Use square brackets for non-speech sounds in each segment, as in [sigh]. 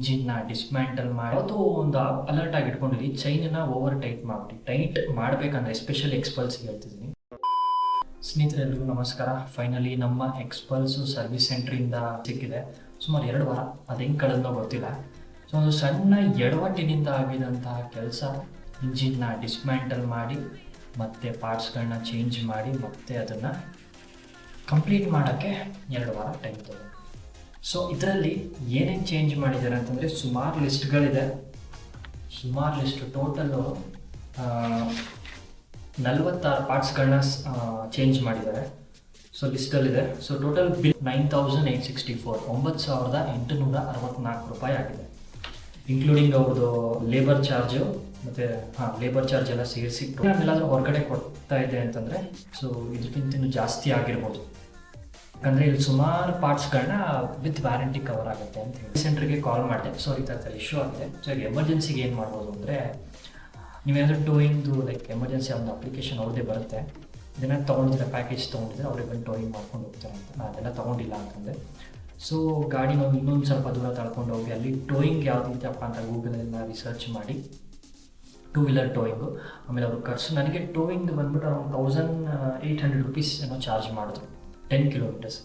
ಇಂಜಿನ್ನ dismantle ಮಾಡಿ, ಅದು ಒಂದು ಅಲರ್ಟ್ ಆಗಿ ಇಟ್ಕೊಂಡಿರಿ. ಚೈನನ್ನ ಓವರ್ ಟೈಟ್ ಮಾಡಿ ಟೈಟ್ ಮಾಡಬೇಕಂದ್ರೆ ಸ್ಪೆಷಲ್ ಎಕ್ಸ್ಪಲ್ಸ್ ಹೇಳ್ತಿದ್ದೀನಿ. ಸ್ನೇಹಿತರೆಲ್ಲರಿಗೂ ನಮಸ್ಕಾರ. ಫೈನಲಿ ನಮ್ಮ ಎಕ್ಸ್ಪಲ್ಸು ಸರ್ವಿಸ್ ಸೆಂಟ್ರಿಂದ ಸಿಕ್ಕಿದೆ. ಸುಮಾರು ಎರಡು ವಾರ, ಅದು ಹೆಂಗೆ ಕಳೆದೋ ಗೊತ್ತಿಲ್ಲ. ಸೊ ಒಂದು ಸಣ್ಣ ಎಡವಟ್ಟಿನಿಂದ ಆಗಿದಂತಹ ಕೆಲಸ ಇಂಜಿನ್ನ ಡಿಸ್ಮ್ಯಾಂಟಲ್ ಮಾಡಿ, ಮತ್ತೆ ಪಾರ್ಟ್ಸ್ಗಳನ್ನ ಚೇಂಜ್ ಮಾಡಿ, ಮತ್ತೆ ಅದನ್ನು ಕಂಪ್ಲೀಟ್ ಮಾಡೋಕ್ಕೆ ಎರಡು ವಾರ ಟೈಮ್ ತಗೊಂಡು ಸೊ ಇದರಲ್ಲಿ ಏನೇನು ಚೇಂಜ್ ಮಾಡಿದ್ದಾರೆ ಅಂತಂದರೆ ಸುಮಾರು ಲಿಸ್ಟ್ಗಳಿದೆ ಸುಮಾರು ಲಿಸ್ಟ್ ಟೋಟಲ್ಲು ನಲವತ್ತಾರು ಪಾರ್ಟ್ಸ್ಗಳನ್ನ ಚೇಂಜ್ ಮಾಡಿದ್ದಾರೆ. So ಲಿಸ್ಟಲ್ಲಿದೆ so total bill nine thousand eight sixty four ಒಂಬತ್ತು ಸಾವಿರದ ಎಂಟುನೂರ ಅರವತ್ತ್ನಾಲ್ಕು ರೂಪಾಯಿ ಆಗಿದೆ. ಇನ್ಕ್ಲೂಡಿಂಗ್ ಅವ್ರದ್ದು ಲೇಬರ್ ಚಾರ್ಜು ಮತ್ತು, ಹಾಂ ಲೇಬರ್ ಚಾರ್ಜ್ ಎಲ್ಲ ಸೇರಿಸಿ. ಎಲ್ಲಾದರೂ ಹೊರಗಡೆ ಕೊಡ್ತಾ ಇದೆ ಅಂತಂದರೆ ಸೊ ಇದಕ್ಕಿಂತ ಜಾಸ್ತಿ ಆಗಿರ್ಬೋದು. ಯಾಕಂದರೆ ಇಲ್ಲಿ ಸುಮಾರು ಪಾರ್ಟ್ಸ್ಗಳನ್ನ ವಿತ್ ವ್ಯಾರಂಟಿ ಕವರ್ ಆಗುತ್ತೆ ಅಂತ ಹೇಳಿ. ಸೆಂಟ್ರಿಗೆ ಕಾಲ್ ಮಾಡಿದೆ ಸೊ ಈ ಥರ ಇಶ್ಯೂ ಆಗಿದೆ ಸೊ ಎಮರ್ಜೆನ್ಸಿಗೆ ಏನು ಮಾಡ್ಬೋದು ಅಂದರೆ, ನೀವೇನಾದರೂ ಟೋಯಿಂಗ್ದು ಲೈಕ್ ಎಮರ್ಜೆನ್ಸಿ ಒಂದು ಅಪ್ಲಿಕೇಶನ್ ಅವ್ರದ್ದೇ ಬರುತ್ತೆ. ಇದನ್ನು ತೊಗೊಂಡಿದ್ರೆ ಪ್ಯಾಕೇಜ್ ತೊಗೊಂಡಿದ್ರೆ ಅವ್ರಿಗೆ ಬಂದು ಟೋಯಿಂಗ್ ಮಾಡ್ಕೊಂಡು ಹೋಗ್ತಾರೆ ಅಂತ. ನಾನು ಅದೆಲ್ಲ ತೊಗೊಂಡಿಲ್ಲ ಅಂತಂದರೆ. ಸೊ ಗಾಡಿ ನಾವು ಇನ್ನೊಂದು ಸ್ವಲ್ಪ ದೂರ ತಳ್ಕೊಂಡು ಹೋಗಿ ಅಲ್ಲಿ ಟೋಯಿಂಗ್ ಯಾವ ರೀತಿ ಅಪ್ಪ ಅಂತ ಗೂಗಲೆಲ್ಲ ರಿಸರ್ಚ್ ಮಾಡಿ. ಟೂ ವೀಲರ್ ಟೋಯಿಂಗು ಆಮೇಲೆ ಅವರು ಖರ್ಚು. ನನಗೆ ಟೋಯಿಂಗ್ ಬಂದ್ಬಿಟ್ಟು around thousand eight hundred rupees ಏನೋ ಚಾರ್ಜ್ ಮಾಡಿದ್ರು ಟೆನ್ ಕಿಲೋಮೀಟರ್ಸ್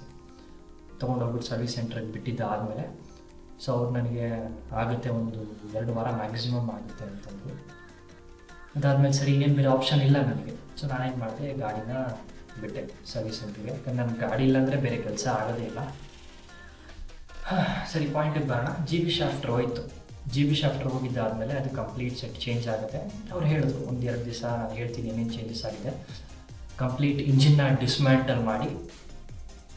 ತೊಗೊಂಡೋಗ್ಬಿಟ್ಟು ಸರ್ವಿಸ್ ಸೆಂಟ್ರಲ್ಲಿ ಬಿಟ್ಟಿದ್ದ ಆದಮೇಲೆ ಸೊ ಅವ್ರು ನನಗೆ ಆಗುತ್ತೆ ಒಂದು ಎರಡು ವಾರ ಮ್ಯಾಕ್ಸಿಮಮ್ ಆಗುತ್ತೆ ಅಂತಂದರು ಅದಾದಮೇಲೆ ಸರಿ, ಇನ್ನೇನು ಬೇರೆ ಆಪ್ಷನ್ ಇಲ್ಲ ನನಗೆ. ಸೊ ನಾನೇನು ಮಾಡಿದೆ, ಗಾಡಿನ ಬಿಟ್ಟೆ ಸರ್ವಿಸ್ ಸೆಂಟ್ರಿಗೆ ಯಾಕಂದ್ರೆ ನನ್ನ ಗಾಡಿ ಇಲ್ಲಾಂದರೆ ಬೇರೆ ಕೆಲಸ ಆಗೋದೇ ಇಲ್ಲ. [sighs] ಸರಿ ಪಾಯಿಂಟಿಗೆ ಬರೋಣ. ಜಿ ಬಿ ಶಾಫ್ಟ್ರ್ ಹೋಯ್ತು ಜಿ ಬಿ ಶಾಫ್ಟ್ರ್ ಹೋಗಿದ್ದಾದಮೇಲೆ ಅದು ಕಂಪ್ಲೀಟ್ ಸೆಟ್ ಚೇಂಜ್ ಆಗುತ್ತೆ. ಅವ್ರು ಹೇಳಿದ್ರು, ಒಂದು ಎರಡು ದಿವಸ ನಾನು ಹೇಳ್ತೀನಿ ಏನೇನು ಚೇಂಜಸ್ ಆಗಿದೆ. ಕಂಪ್ಲೀಟ್ ಇಂಜಿನ್ನ ಡಿಸ್ಮ್ಯಾಂಟಲ್ ಮಾಡಿ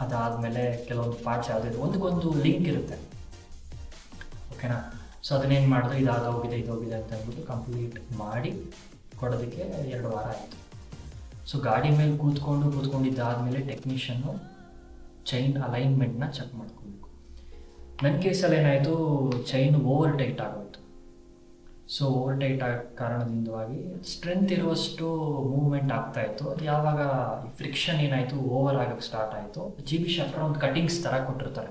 ಅದಾದಮೇಲೆ ಕೆಲವೊಂದು ಪಾರ್ಟ್ಸ್ ಯಾವುದಿದೆ ಒಂದಕ್ಕೊಂದು ಲಿಂಕ್ ಇರುತ್ತೆ. ಓಕೆನಾ ಸೊ ಅದನ್ನೇನು ಮಾಡಿದ್ರು ಇದಾದ ಹೋಗಿದೆ ಇದು ಹೋಗಿದೆ ಅಂತ ಅಂದ್ಬಿಟ್ಟು ಕಂಪ್ಲೀಟ್ ಮಾಡಿ ಕೊಡೋದಕ್ಕೆ ಎರಡು ವಾರ ಆಯಿತು. ಸೊ ಗಾಡಿ ಮೇಲೆ ಕೂತ್ಕೊಂಡು, ಕೂತ್ಕೊಂಡಿದ್ದಾದಮೇಲೆ ಟೆಕ್ನಿಷಿಯನ್ನು ಚೈನ್ ಅಲೈನ್ಮೆಂಟ್ನ ಚೆಕ್ ಮಾಡ್ಕೋಬೇಕು. ನನ್ನ ಕೇಸಲ್ಲಿ ಏನಾಯಿತು ಚೈನ್ ಓವರ್ ಟೈಟ್ ಆಗೋಯ್ತು. ಸೊ ಓವರ್ ಟೈಟ್ ಆಗ ಕಾರಣದಿಂದವಾಗಿ ಸ್ಟ್ರೆಂತ್ ಇರುವಷ್ಟು ಮೂವ್ಮೆಂಟ್ ಆಗ್ತಾ ಇತ್ತು. ಅದು ಯಾವಾಗ ಫ್ರಿಕ್ಷನ್ ಏನಾಯಿತು ಓವರ್ ಆಗೋಕ್ಕೆ ಸ್ಟಾರ್ಟ್ ಆಯಿತು. ಜಿ ಬಿ ಶಾಫ್ಟರ್ ಒಂದು ಕಟಿಂಗ್ಸ್ ಥರ ಕೊಟ್ಟಿರ್ತಾರೆ.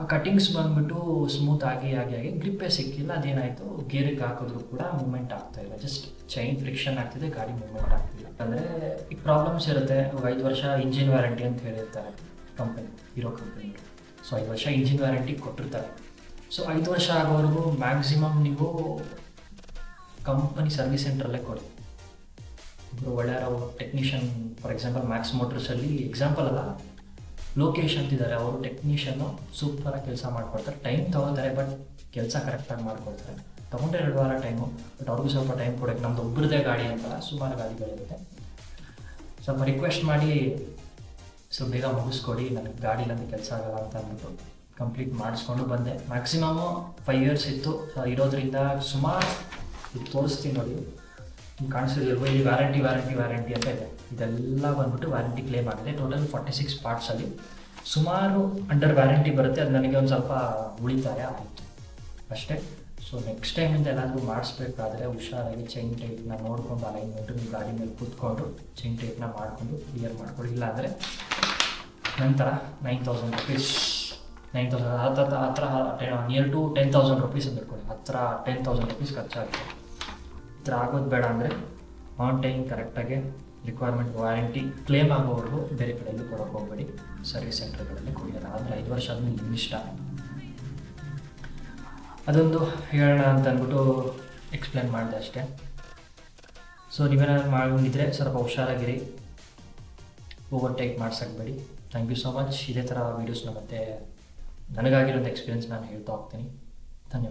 ಆ ಕಟಿಂಗ್ಸ್ ಬಂದ್ಬಿಟ್ಟು ಸ್ಮೂತ್ ಆಗಿ ಆಗಿ ಆಗಿ ಗ್ರಿಪ್ಪೇ ಸಿಕ್ಕಿಲ್ಲ, ಅದೇನಾಯಿತು? ಗೇರಿಗೆ ಹಾಕಿದ್ರು ಕೂಡ ಮೂವ್ಮೆಂಟ್ ಆಗ್ತಾ ಇಲ್ಲ. ಜಸ್ಟ್ ಚೈನ್ ಫ್ರಿಕ್ಷನ್ ಆಗ್ತಿದೆ, ಗಾಡಿ ಮೂವ್ಮೆಂಟ್ ಆಗ್ತಿಲ್ಲ. ಅಂದರೆ ಈಗ ಪ್ರಾಬ್ಲಮ್ಸ್ ಇರುತ್ತೆ. ಐದು ವರ್ಷ ಇಂಜಿನ್ ವ್ಯಾರಂಟಿ ಅಂತ ಹೇಳಿರ್ತಾರೆ ಕಂಪನಿ ಇರೋ ಕಂಪನಿ ಸೊ ಐದು ವರ್ಷ ಇಂಜಿನ್ ವ್ಯಾರಂಟಿ ಕೊಟ್ಟಿರ್ತಾರೆ. ಸೊ ಐದು ವರ್ಷ ಆಗೋವರೆಗೂ ಮ್ಯಾಕ್ಸಿಮಮ್ ನೀವು ಕಂಪನಿ ಸರ್ವಿಸ್ ಸೆಂಟ್ರಲ್ಲೇ ಕೊಡಿ. ಒಬ್ಬರು ಒಳ್ಳೆಯ ಟೆಕ್ನಿಷಿಯನ್ ಫಾರ್ ಎಕ್ಸಾಂಪಲ್ ಮ್ಯಾಕ್ಸ್ ಮೋಟರ್ಸಲ್ಲಿ ಎಕ್ಸಾಂಪಲ್ ಅಲ್ಲ ಲೋಕೇಶ್ ಅಂತಿದ್ದಾರೆ. ಅವರು ಟೆಕ್ನಿಷಿಯನ್ನು ಸೂಪರಾಗಿ ಕೆಲಸ ಮಾಡ್ಕೊಡ್ತಾರೆ. ಟೈಮ್ ತೊಗೊಳ್ತಾರೆ ಬಟ್ ಕೆಲಸ ಕರೆಕ್ಟಾಗಿ ಮಾಡ್ಕೊಡ್ತಾರೆ. ತೊಗೊಂಡೆ ಎರಡು ವಾರ ಟೈಮು ಬಟ್ ಅವ್ರಿಗೂ ಸ್ವಲ್ಪ ಟೈಮ್ ಕೊಡೋಕ್ಕೆ ನಮ್ಮದು ಒಬ್ಬರದೇ ಗಾಡಿ ಅಂತಲ್ಲ, ಸುಮಾರು ಗಾಡಿಗಳಿರುತ್ತೆ ಸ್ವಲ್ಪ ರಿಕ್ವೆಸ್ಟ್ ಮಾಡಿ ಸೊ ಬೇಗ ಮುಗಿಸ್ಕೊಡಿ, ನನಗೆ ಗಾಡಿ ನನಗೆ ಕೆಲಸ ಆಗಲ್ಲ ಅಂತ ಅಂದ್ಬಿಟ್ಟು ಕಂಪ್ಲೀಟ್ ಮಾಡಿಸ್ಕೊಂಡು ಬಂದೆ. ಮ್ಯಾಕ್ಸಿಮಮ್ಮು ಫೈವ್ ಇಯರ್ಸ್ ಇತ್ತು. ಇರೋದ್ರಿಂದ ಸುಮಾರು ಇದು ತೋರಿಸ್ತೀನಿ ನೋಡಿ. ನಿಮ್ಗೆ ಕಾಣಿಸ್ತಿದೆಯಲ್ವ ಇಲ್ಲಿ ವ್ಯಾರಂಟಿ ವ್ಯಾರಂಟಿ ವ್ಯಾರಂಟಿ ಅಂತ ಇದೆ. ಇದೆಲ್ಲ ಬಂದ್ಬಿಟ್ಟು ವ್ಯಾರಂಟಿ ಕ್ಲೇಮ್ ಆಗಿದೆ. ಟೋಟಲ್ ಫಾರ್ಟಿ ಸಿಕ್ಸ್ ಪಾರ್ಟ್ಸಲ್ಲಿ ಸುಮಾರು ಅಂಡರ್ ವ್ಯಾರಂಟಿ ಬರುತ್ತೆ. ಅದು ನನಗೆ ಒಂದು ಸ್ವಲ್ಪ ಉಳಿತಾಯ ಆಯಿತು ಅಷ್ಟೇ. ಸೊ ನೆಕ್ಸ್ಟ್ ಟೈಮಿಂದ ಎಲ್ಲಾದರೂ ಮಾಡಿಸ್ಬೇಕಾದ್ರೆ ಹುಷಾರಾಗಿ ಚೈನ್ ಟೈಪ್ನ ನೋಡಿಕೊಂಡು ಅಲೈನ್ಮೆಂಟು ನಿಮ್ಮ ಗಾಡಿ ಮೇಲೆ ಕೂತ್ಕೊಂಡು ಚೈನ್ ಟೈಪ್ನ ಮಾಡಿಕೊಂಡು ಕ್ಲಿಯರ್ ಮಾಡ್ಕೊಳ್ಳಿ. ಇಲ್ಲಾಂದರೆ ನಂತರ nine thousand rupees nine thousand ಹತ್ರ ಹತ್ರ near to ten thousand rupees ಅಂತ ಇಟ್ಕೊಳ್ಳಿ. ಹತ್ರ ಟೆನ್ ತೌಸಂಡ್ ರುಪೀಸ್ ಖರ್ಚಾಗುತ್ತೆ. ಈ ಆಗೋದು ಬೇಡ ಅಂದರೆ ಆನ್ ಟೈಮ್ ಕರೆಕ್ಟಾಗಿ ರಿಕ್ವೈರ್ಮೆಂಟ್ ವಾರಂಟಿ ಕ್ಲೇಮ್ ಆಗೋವರೆಗೂ ಬೇರೆ ಕಡೆಯಲ್ಲೂ ಕೊಡೋಕೆ ಹೋಗಬೇಡಿ. ಸರ್ವಿಸ್ ಸೆಂಟರ್ಗಳಲ್ಲಿ ಕೊಡಿಯೋಲ್ಲ ಆದರೆ ಐದು ವರ್ಷ ಆದಮೇಲೆ ನಿಮ್ಮ ಇಷ್ಟ. ಅದೊಂದು ಹೇಳೋಣ ಅಂತ ಅಂದ್ಬಿಟ್ಟು ಎಕ್ಸ್ಪ್ಲೇನ್ ಮಾಡಿದೆ ಅಷ್ಟೇ. ಸೊ ನೀವೇನಾದ್ರು ಮಾಡಿದ್ರೆ ಸ್ವಲ್ಪ ಹುಷಾರಾಗಿರಿ. ಓವರ್ ಟೇಕ್ ಮಾಡ್ಸಕ್ಬೇಡಿ ಥ್ಯಾಂಕ್ ಯು ಸೊ ಮಚ್ ಇದೇ ಥರ ವೀಡಿಯೋಸ್ನ ಮತ್ತೆ ನನಗಾಗಿರೋದು ಎಕ್ಸ್ಪೀರಿಯನ್ಸ್ ನಾನು ಹೇಳ್ತಾ ಹೋಗ್ತೀನಿ. ಧನ್ಯವಾದ.